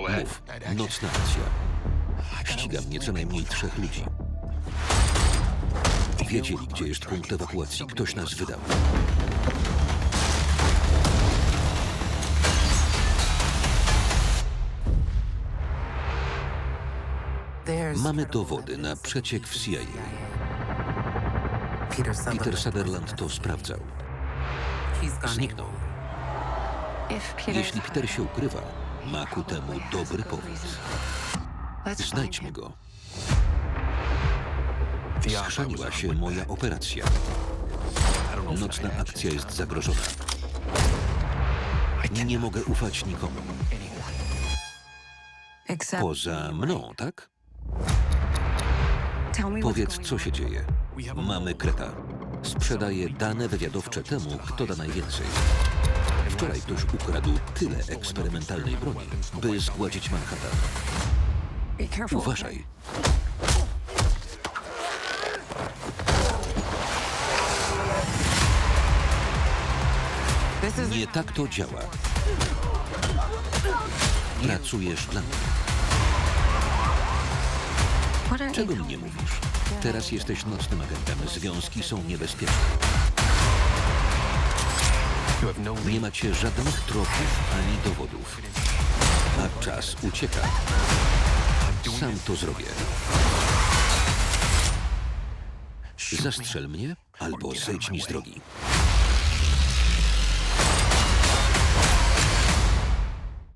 Mów. Nocna akcja. Ściga mnie co najmniej trzech ludzi. Wiedzieli, gdzie jest punkt ewakuacji. Ktoś nas wydał. Mamy dowody na przeciek w CIA. Peter Sutherland to sprawdzał. Zniknął. Jeśli Peter się ukrywa, ma ku temu dobry powód. Znajdźmy go. Schrzaniła się moja operacja. Nocna akcja jest zagrożona. Nie mogę ufać nikomu. Poza mną, tak? Powiedz, co się dzieje. Mamy kreta. Sprzedaje dane wywiadowcze temu, kto da najwięcej. Wczoraj ktoś ukradł tyle eksperymentalnej broni, by zgładzić Manhattan. Uważaj. Nie tak to działa. Pracujesz dla mnie. Czego mi nie mówisz? Teraz jesteś nocnym agentem. Związki są niebezpieczne. Nie macie żadnych tropów ani dowodów. A czas ucieka. Sam to zrobię. Zastrzel mnie albo zejdź mi z drogi.